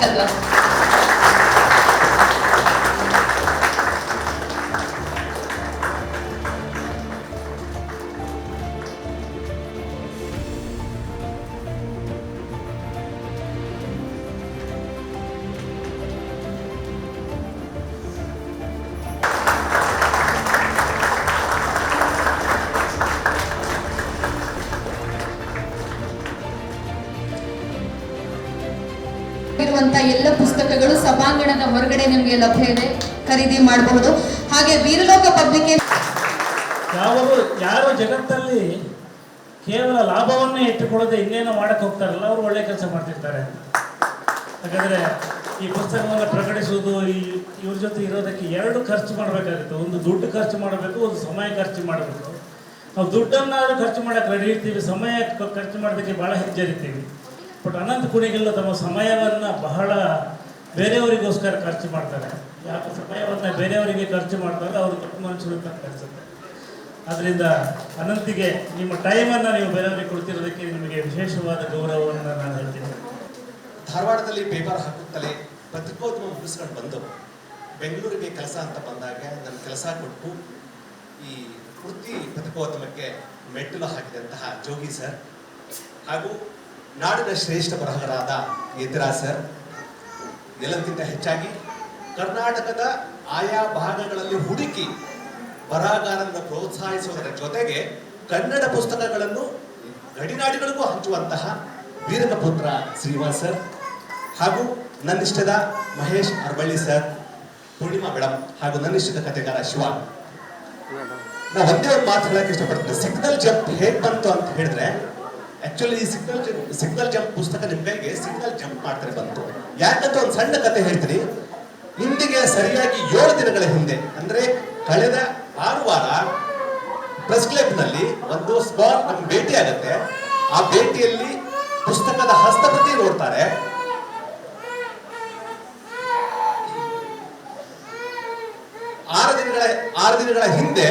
kadar. ಇರುವಂತ ಎಲ್ಲ ಪುಸ್ತಕಗಳು ಸಭಾಂಗಣದ ಹೊರಗಡೆ ನಿಮಗೆ ಲಭ್ಯ ಇದೆ ಖರೀದಿ ಮಾಡಬಹುದು. ಹಾಗೆ ವೀರಲೋಕ ಪಬ್ಲಿಕೇಶನ್ ಯಾವಾಗ ಯಾರು ಜಗತ್ತಲ್ಲಿ ಕೇವಲ ಲಾಭವನ್ನೇ ಇಟ್ಟುಕೊಳ್ಳದೆ ಇನ್ನೇನೋ ಮಾಡಕ್ಕೆ ಹೋಗ್ತಾರಲ್ಲ, ಅವರು ಒಳ್ಳೆ ಕೆಲಸ ಮಾಡ್ತಿರ್ತಾರೆ. ಯಾಕಂದ್ರೆ ಈ ಪುಸ್ತಕವನ್ನು ಪ್ರಕಟಿಸುವುದು, ಈ ಇವ್ರ ಜೊತೆ ಇರೋದಕ್ಕೆ ಎರಡು ಖರ್ಚು ಮಾಡಬೇಕಾಗುತ್ತೆ. ಒಂದು ದುಡ್ಡು ಖರ್ಚು ಮಾಡಬೇಕು, ಒಂದು ಸಮಯ ಖರ್ಚು ಮಾಡಬೇಕು. ನಾವು ದುಡ್ಡನ್ನಾದ್ರೂ ಖರ್ಚು ಮಾಡಕ್ಕೆ ರೆಡಿ ಇರ್ತೀವಿ. ಸಮಯ ಖರ್ಚು ಮಾಡೋದಕ್ಕೆ ಭಾಳ ಹಿಂಜರಿತೀವಿ ಬಟ್ ಅನಂತ ಕುಣಿಗೆಲ್ಲ ತಮ್ಮ ಸಮಯವನ್ನು ಬಹಳ ಬೇರೆಯವರಿಗೋಸ್ಕರ ಖರ್ಚು ಮಾಡ್ತಾರೆ. ಯಾಕೆ ಸಮಯವನ್ನು ಬೇರೆಯವರಿಗೆ ಖರ್ಚು ಮಾಡಿದಾಗ ಅವರು ದೊಡ್ಡ ಮನುಷ್ಯರು ಅಂತ ಅನಿಸುತ್ತೆ ಅದರಿಂದ ಅನಂತಿಗೆ ನಿಮ್ಮ ಟೈಮನ್ನು ನೀವು ಬೇರೆಯವರಿಗೆ ಕೊಡ್ತಿರೋದಕ್ಕೆ ನಿಮಗೆ ವಿಶೇಷವಾದ ಗೌರವವನ್ನು ನಾನು ಹೇಳ್ತೀನಿ. ಧಾರವಾಡದಲ್ಲಿ ಪೇಪರ್ ಹಾಕುತ್ತಲೇ ಪತ್ರಿಕೋದ್ಯಮ ಮುಗಿಸ್ಕೊಂಡು ಬಂದು ಬೆಂಗಳೂರಿಗೆ ಕೆಲಸ ಅಂತ ಬಂದಾಗ ನನ್ನ ಕೆಲಸ ಕೊಟ್ಟು ಈ ವೃತ್ತಿ ಪತ್ರಿಕೋದ್ಯಮಕ್ಕೆ ಮೆಟ್ಟಿಲು ಹಾಕಿದಂತಹ ಜೋಗಿ ಸರ್ ಹಾಗೂ ನಾಡಿನ ಶ್ರೇಷ್ಠ ಬರಹಗಾರರಾದ ಇಂದಿರಾ ಸರ್ ಎಲ್ಲಕ್ಕಿಂತ ಹೆಚ್ಚಾಗಿ ಕರ್ನಾಟಕದ ಆಯಾ ಭಾಗಗಳಲ್ಲಿ ಹುಡುಕಿ ಬರಹಗಾರರನ್ನು ಪ್ರೋತ್ಸಾಹಿಸುವುದರ ಜೊತೆಗೆ ಕನ್ನಡ ಪುಸ್ತಕಗಳನ್ನು ಗಡಿನಾಡಿಗಳಿಗೂ ಹಂಚುವಂತಹ ವೀರನಪುತ್ರ ಶ್ರೀನಿವಾಸ್ ಸರ್ ಹಾಗೂ ನನ್ನಿಷ್ಟದ ಮಹೇಶ್ ಅರ್ಬಳ್ಳಿ ಸರ್, ಪೂರ್ಣಿಮಾ ಮೇಡಮ್ ಹಾಗೂ ನನ್ನಿಷ್ಟದ ಕಥೆಗಾರ ಶಿವ. ನಾವು ಒಂದೇ ಒಂದು ಮಾತು ಹೇಳಕ್ಕೆ ಇಷ್ಟಪಡ್ತೀನಿ. ಸಿಗ್ನಲ್ ಜಂಪ್ ಹೇಗೆ ಬಂತು ಅಂತ ಹೇಳಿದ್ರೆ ಆಕ್ಚುಲಿ ಈ ಸಿಗ್ನಲ್ ಸಿಗ್ನಲ್ ಜಂಪ್ ಪುಸ್ತಕ ನಿಮ್ಮ ಕೈಗೆ ಸಿಗ್ನಲ್ ಜಂಪ್ ಮಾಡ್ತಾರೆ ಬಂತು. ಯಾಕಂತ ಒಂದು ಸಣ್ಣ ಕತೆ ಹೇಳ್ತೀನಿ. ಇಂದಿಗೆ ಸರಿಯಾಗಿ ಏಳು ದಿನಗಳ ಹಿಂದೆ, ಅಂದ್ರೆ ಕಳೆದ ಆರು ವಾರ ಪ್ರೆಸ್ ಕ್ಲಬ್ನಲ್ಲಿ ಒಂದು ಸ್ಮಾಲ್ ನಮ್ಗೆ ಭೇಟಿ ಆಗುತ್ತೆ. ಆ ಭೇಟಿಯಲ್ಲಿ ಪುಸ್ತಕದ ಹಸ್ತಪ್ರತಿ ನೋಡ್ತಾರೆ. ಆರು ದಿನಗಳ ಆರು ದಿನಗಳ ಹಿಂದೆ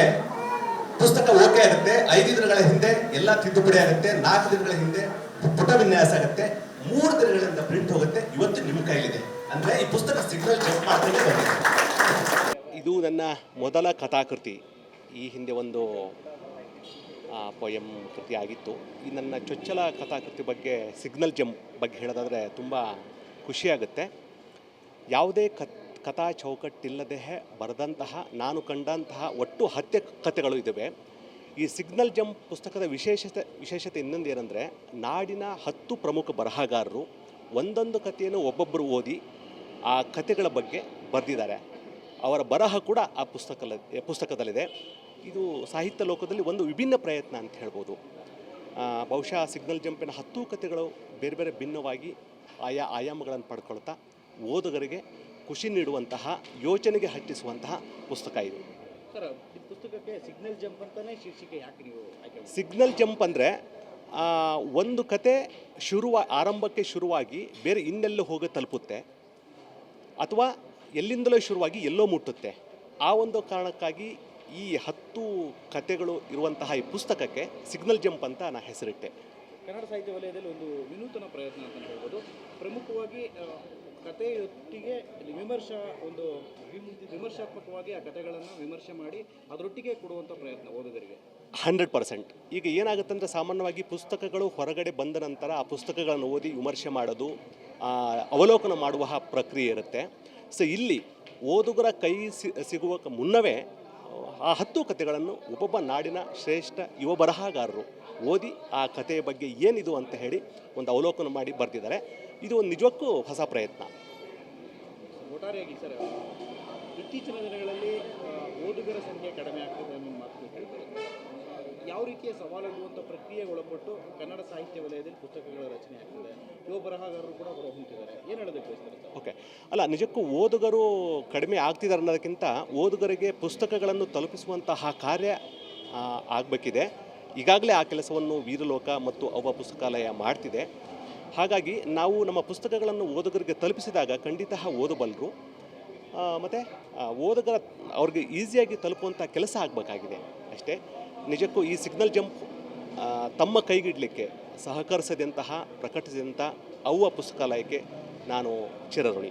ಪುಸ್ತಕ ಓಕೆ ಆಗುತ್ತೆ, ಐದು ದಿನಗಳ ಹಿಂದೆ ಎಲ್ಲ ತಿದ್ದುಪಡಿ ಆಗುತ್ತೆ, ನಾಲ್ಕು ದಿನಗಳ ಹಿಂದೆ ಪುಟ ವಿನ್ಯಾಸ ಆಗುತ್ತೆ, ಮೂರು ದಿನಗಳಿಂದ ಪ್ರಿಂಟ್ ಹೋಗುತ್ತೆ, ಇವತ್ತು ನಿಮ್ಮ ಕೈಲಿದೆ. ಅಂದ್ರೆ ಈ ಪುಸ್ತಕ ಸಿಗ್ನಲ್ ಚೆಕ್ ಮಾಡ್ತೀನಿ ಇದು ನನ್ನ ಮೊದಲ ಕಥಾಕೃತಿ. ಈ ಹಿಂದೆ ಒಂದು ಪೊಯಂ ಕೃತಿ ಆಗಿತ್ತು. ಈ ನನ್ನ ಚೊಚ್ಚಲ ಕಥಾಕೃತಿ ಬಗ್ಗೆ, ಸಿಗ್ನಲ್ ಜಂಪ್ ಬಗ್ಗೆ ಹೇಳೋದಾದರೆ ತುಂಬ ಖುಷಿಯಾಗುತ್ತೆ ಯಾವುದೇ ಕತ್ ಕಥಾ ಚೌಕಟ್ಟಿಲ್ಲದೆ ಬರೆದಂತಹ, ನಾನು ಕಂಡಂತಹ ಒಟ್ಟು ಹತ್ಯೆ ಕಥೆಗಳು ಇದ್ದಾವೆ ಈ ಸಿಗ್ನಲ್ ಜಂಪ್ ಪುಸ್ತಕದ ವಿಶೇಷತೆ ವಿಶೇಷತೆ ಇನ್ನೊಂದು ಏನಂದರೆ, ನಾಡಿನ ಹತ್ತು ಪ್ರಮುಖ ಬರಹಗಾರರು ಒಂದೊಂದು ಕಥೆಯನ್ನು ಒಬ್ಬೊಬ್ಬರು ಓದಿ ಆ ಕಥೆಗಳ ಬಗ್ಗೆ ಬರೆದಿದ್ದಾರೆ. ಅವರ ಬರಹ ಕೂಡ ಆ ಪುಸ್ತಕ ಪುಸ್ತಕದಲ್ಲಿದೆ. ಇದು ಸಾಹಿತ್ಯ ಲೋಕದಲ್ಲಿ ಒಂದು ವಿಭಿನ್ನ ಪ್ರಯತ್ನ ಅಂತ ಹೇಳ್ಬೋದು. ಬಹುಶಃ ಸಿಗ್ನಲ್ ಜಂಪಿನ ಹತ್ತು ಕಥೆಗಳು ಬೇರೆ ಬೇರೆ ಭಿನ್ನವಾಗಿ ಆಯಾ ಆಯಾಮಗಳನ್ನು ಪಡ್ಕೊಳ್ತಾ ಓದುಗರಿಗೆ ಖುಷಿ ನೀಡುವಂತಹ ಯೋಚನೆಗೆ ಹಟ್ಟಿಸುವಂತಹ ಪುಸ್ತಕ ಇದು. ಸರ್ ಈ ಪುಸ್ತಕಕ್ಕೆ ಸಿಗ್ನಲ್ ಜಂಪ್ ಅಂತಾನೆ ಶೀರ್ಷಿಕೆ ಯಾಕೆ ನೀವು ಆಯ್ಕೆ ಮಾಡಿದ್ರಿ? ಸಿಗ್ನಲ್ ಜಂಪ್ ಅಂದರೆ ಒಂದು ಕತೆ ಶುರುವ ಆರಂಭಕ್ಕೆ ಶುರುವಾಗಿ ಬೇರೆ ಇನ್ನೆಲ್ಲೋ ಹೋಗಿ ತಲುಪುತ್ತೆ ಅಥವಾ ಎಲ್ಲಿಂದಲೋ ಶುರುವಾಗಿ ಎಲ್ಲೋ ಮುಟ್ಟುತ್ತೆ. ಆ ಒಂದು ಕಾರಣಕ್ಕಾಗಿ ಈ ಹತ್ತು ಕತೆಗಳು ಇರುವಂತಹ ಈ ಪುಸ್ತಕಕ್ಕೆ ಸಿಗ್ನಲ್ ಜಂಪ್ ಅಂತ ನಾನು ಹೆಸರಿಟ್ಟೆ. ಕನ್ನಡ ಸಾಹಿತ್ಯ ವಲಯದಲ್ಲಿ ಒಂದು ವಿನೂತನ ಪ್ರಯತ್ನ ಅಂತ ಹೇಳ್ಬೋದು. ಪ್ರಮುಖವಾಗಿ ಕಥೆಯೊಟ್ಟಿಗೆ ವಿಮರ್ಶಾ ಒಂದು ವಿಮ್- ವಿಮರ್ಶಾತ್ಮಕವಾಗಿ ಆ ಕಥೆಗಳನ್ನು ವಿಮರ್ಶೆ ಮಾಡಿ ಅದರೊಟ್ಟಿಗೆ ಕೊಡುವಂಥ ಪ್ರಯತ್ನ ಓದುಗರಿಗೆ. Hundred percent. ಈಗ ಏನಾಗುತ್ತೆ ಅಂದರೆ ಸಾಮಾನ್ಯವಾಗಿ ಪುಸ್ತಕಗಳು ಹೊರಗಡೆ ಬಂದ ನಂತರ ಆ ಪುಸ್ತಕಗಳನ್ನು ಓದಿ ವಿಮರ್ಶೆ ಮಾಡೋದು ಅವಲೋಕನ ಮಾಡುವ ಪ್ರಕ್ರಿಯೆ ಇರುತ್ತೆ. ಸೊ ಇಲ್ಲಿ ಓದುಗರ ಕೈ ಸಿಗುವ ಮುನ್ನವೇ, ಆ ಹತ್ತು ಕಥೆಗಳನ್ನು ಒಬ್ಬೊಬ್ಬ ನಾಡಿನ ಶ್ರೇಷ್ಠ ಯುವ ಬರಹಗಾರರು ಓದಿ ಆ ಕಥೆಯ ಬಗ್ಗೆ ಏನಿದು ಅಂತ ಹೇಳಿ ಒಂದು ಅವಲೋಕನ ಮಾಡಿ ಬರೆದಿದ್ದಾರೆ ಇದು ಒಂದು ನಿಜಕ್ಕೂ ಹೊಸ ಪ್ರಯತ್ನ. ಒಟ್ಟಾರೆಯಾಗಿ ಸರ್ ಇತ್ತೀಚಿನ ದಿನಗಳಲ್ಲಿ ಓದುಗರ ಸಂಖ್ಯೆ ಕಡಿಮೆ ಆಗ್ತದೆ ಅನ್ನೋ ಮಾತು ಹೇಳ್ತಾರೆ. ಯಾವ ರೀತಿಯ ಸವಾಲುಗುವಂಥ ಪ್ರಕ್ರಿಯೆಗೆ ಒಳಪಟ್ಟು ಕನ್ನಡ ಸಾಹಿತ್ಯ ವಲಯದಲ್ಲಿ ಪುಸ್ತಕಗಳ ರಚನೆ ಆಗ್ತದೆ? ಯುವ ಬರಹಗಾರರು ಕೂಡ ಅವರು ಹೊಂದಿದ್ದಾರೆ ಏನು ಹೇಳೋದಕ್ಕೆ ಬಯಸ್ತಾರೆ ಓಕೆ. ಅಲ್ಲ ನಿಜಕ್ಕೂ ಓದುಗರು ಕಡಿಮೆ ಆಗ್ತಿದ್ದಾರೆ ಅನ್ನೋದಕ್ಕಿಂತ ಓದುಗರಿಗೆ ಪುಸ್ತಕಗಳನ್ನು ತಲುಪಿಸುವಂತಹ ಕಾರ್ಯ ಆಗಬೇಕಿದೆ. ಈಗಾಗಲೇ ಆ ಕೆಲಸವನ್ನು ವೀರಲೋಕ ಮತ್ತು ಅವ್ವ ಪುಸ್ತಕಾಲಯ ಮಾಡ್ತಿದೆ. ಹಾಗಾಗಿ ನಾವು ನಮ್ಮ ಪುಸ್ತಕಗಳನ್ನು ಓದುಗರಿಗೆ ತಲುಪಿಸಿದಾಗ ಖಂಡಿತ ಓದಬಲ್ಲರು ಮತ್ತು ಓದುಗರ ಅವ್ರಿಗೆ ಈಸಿಯಾಗಿ ತಲುಪುವಂಥ ಕೆಲಸ ಆಗಬೇಕಾಗಿದೆ ಅಷ್ಟೇ. ನಿಜಕ್ಕೂ ಈ ಸಿಗ್ನಲ್ ಜಂಪ್ ತಮ್ಮ ಕೈಗಿಡಲಿಕ್ಕೆ ಸಹಕರಿಸಿದಂತಹ ಪ್ರಕಟಿಸಿದಂಥ ಅವ್ವ ಪುಸ್ತಕಾಲಯಕ್ಕೆ ನಾನು ಚಿರಋಣಿ.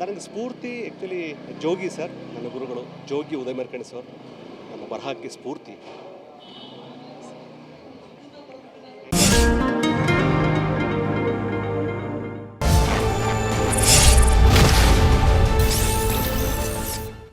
ನನಗೆ ಸ್ಫೂರ್ತಿ ಆ್ಯಕ್ಚುಲಿ ಜೋಗಿ ಸರ್ ನನ್ನ ಗುರುಗಳು ಜೋಗಿ ಉದಯಮರ್ಕಣಿ ಸರ್. ನನ್ನ ಬರಹಕ್ಕೆ ಸ್ಫೂರ್ತಿ